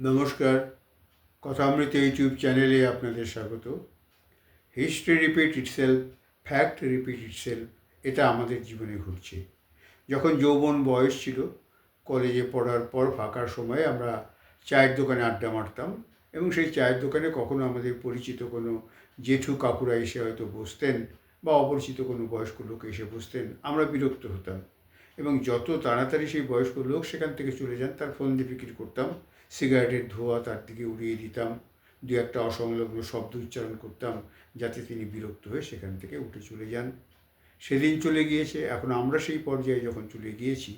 নমস্কার। কথামৃত ইউটিউব চ্যানেলে আপনাদের স্বাগত। History repeat itself, fact repeat itself, এটা আমাদের জীবনে ঘটছে। যখন যৌবন বয়স ছিল, কলেজে পড়ার পর ফাঁকার সময় আমরা চায়ের দোকানে আড্ডা মারতাম এবং সেই চায়ের দোকানে কখনো আমাদের পরিচিত কোনো জেঠু কাকুরা এসে হয়তো বসতেন বা অপরিচিত কোনো বয়স্ক লোক এসে বসতেন, আমরা বিরক্ত হতাম। এবং যত তাড়াতাড়ি সেই বয়স্ক লোক সেখান থেকে চলে যান, তার ফোন দিয়ে বিক্রি করতাম। সিগারেটের ধোঁয়া তার দিকে উড়িয়ে দিতাম। দু একটা অসংলগ্ন শব্দ উচ্চারণ করতাম যাতে তিনি বিরক্ত হয়ে সেখান থেকে উঠে চলে যান। সেদিন চলে গিয়েছে, এখন আমরা সেই পর্যায়ে যখন চলে গিয়েছি,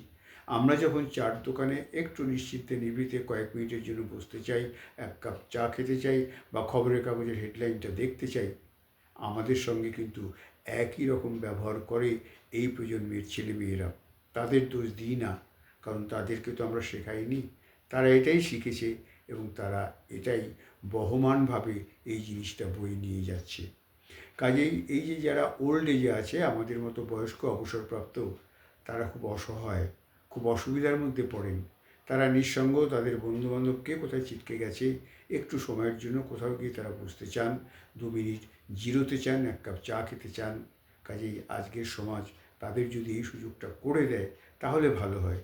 আমরা যখন চার দোকানে একটু নিশ্চিন্তে নিবৃতে কয়েক মিনিটের জন্য বসতে চাই, এক কাপ চা খেতে চাই বা খবরের কাগজের হেডলাইনটা দেখতে চাই, আমাদের সঙ্গে কিন্তু একই রকম ব্যবহার করে এই প্রজন্মের ছেলেমেয়েরা। তাদের দোষ দিই না, কারণ তাদেরকে তো আমরা শেখাইনি। তারা এটাই শিখেছে এবং তারা এটাই বহমানভাবে এই জিনিসটা বয়ে নিয়ে যাচ্ছে। কাজেই এই যে যারা ওল্ড এজে আছে, আমাদের মতো বয়স্ক অবসরপ্রাপ্ত, তারা খুব অসহায়, খুব অসুবিধার মধ্যে পড়েন। তারা নিঃসঙ্গ তাদের বন্ধুবান্ধবকে কোথায় ছিটকে গেছে, একটু সময়ের জন্য কোথাও গিয়ে তারা বসতে চান, দু মিনিট জিরোতে চান, এক কাপ চা খেতে চান। কাজেই আজকের সমাজ তাদের যদি এই সুযোগটা করে দেয়, তাহলে ভালো হয়।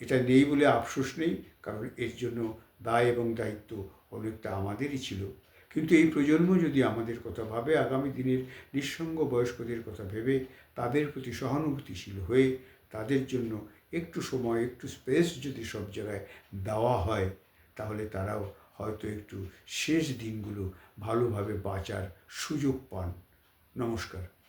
এটা নেই বলে আফসোস নেই, কারণ এর জন্য দায় এবং দায়িত্ব অনেকটা আমাদেরই ছিল। কিন্তু এই প্রজন্ম যদি আমাদের কথা ভাবে, আগামী দিনের নিঃসঙ্গ বয়স্কদের কথা ভেবে তাদের প্রতি সহানুভূতিশীল হয়ে তাদের জন্য একটু সময়, একটু স্পেস যদি সব জায়গায় দেওয়া হয়, তাহলে তারাও হয়তো একটু শেষ দিনগুলো ভালোভাবে বাঁচার সুযোগ পান। নমস্কার।